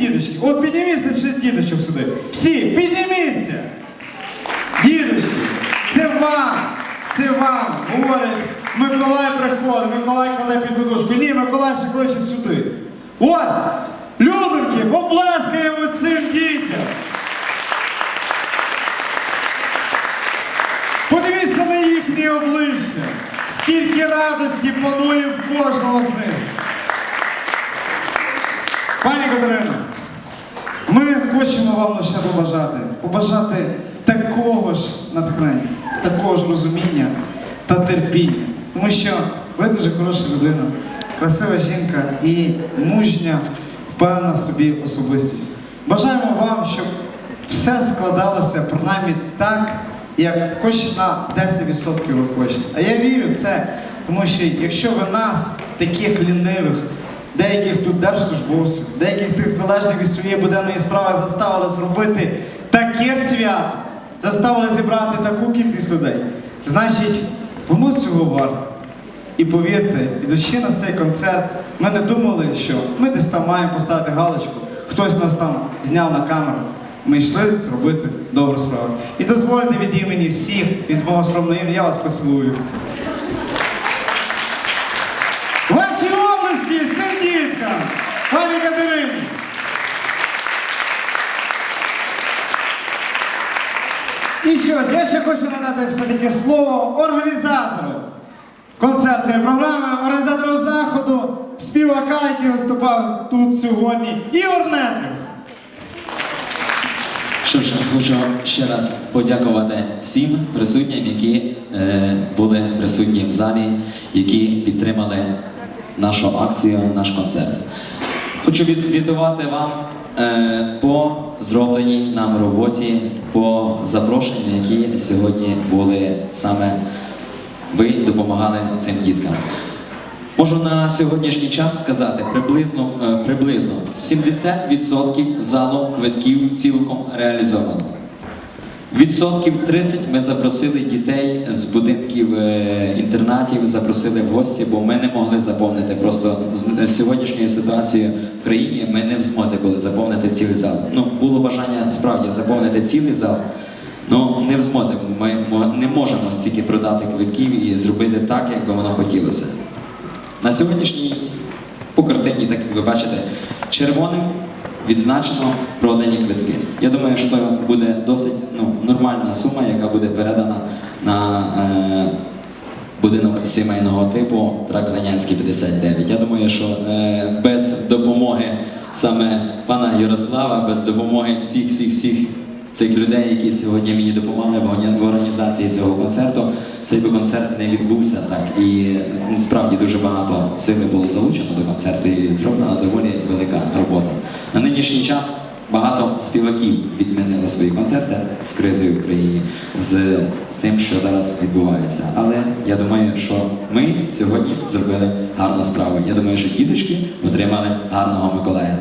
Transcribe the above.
діточки. От підніміться ще діточок сюди. Всі, підніміться. Діточки, це вам, це вам говорить Миколай приходить, Миколай кладе під подушку. Ні, Миколай ще кличе сюди. От, людоньки, поплескаємо цим дітям. Подивіться на їхні обличчя. Скільки радості панує в кожного з них. Вам лише побажати, побажати такого ж натхнення, такого ж розуміння та терпіння. Тому що ви дуже хороша людина, красива жінка і мужня, впевнена собі особистість. Бажаємо вам, щоб все складалося принаймні так, як хоч на 10% ви хочете. А я вірю в це, тому що якщо ви нас, таких лінивих, деяких тут держслужбовців, деяких тих залежних від своєї буденної справи заставили зробити таке свято, заставили зібрати таку кількість людей. Значить, воно цього варто. І повірте, ідучи на цей концерт, ми не думали, що ми десь там маємо поставити галочку, хтось нас там зняв на камеру. Ми йшли зробити добру справу. І дозвольте від імені всіх, від мого скромного імені, я вас поцілую. І що я ще хочу надати все-таки слово організатору концертної програми, організатору заходу, співака, який виступав тут сьогодні, Ігор Нетрюх. Що ж, хочу ще раз подякувати всім присутнім, які е, були присутні в залі, які підтримали нашу акцію, наш концерт. Хочу відзвітувати вам е, по зробленій нам роботі, по запрошенням, які сьогодні були саме ви допомагали цим діткам. Можу на сьогоднішній час сказати приблизно, е, приблизно 70% залу квитків цілком реалізовано. Відсотків 30 ми запросили дітей з будинків е, інтернатів, запросили в гості, бо ми не могли заповнити. Просто з з сьогоднішньою ситуацією в країні ми не в змозі були заповнити цілий зал. Ну було бажання справді заповнити цілий зал. Ну не в змозі. Ми не можемо стільки продати квитків і зробити так, як би воно хотілося. На сьогоднішній по картині, так як ви бачите, червоним відзначено продані квитки. Я думаю, що буде досить ну, нормальна сума, яка буде передана на е, будинок сімейного типу Трак Глинянський 59. Я думаю, що е, без допомоги саме пана Ярослава, без допомоги всіх, всіх, всіх цих людей, які сьогодні мені допомагали в органі- організації цього концерту, цей би концерт не відбувся так. І ну, справді дуже багато сили було залучено до концерту і зроблена доволі велика робота. На нинішній час багато співаків відмінили свої концерти з кризою в країні, з, з тим, що зараз відбувається. Але я думаю, що ми сьогодні зробили гарну справу. Я думаю, що діточки отримали гарного Миколая.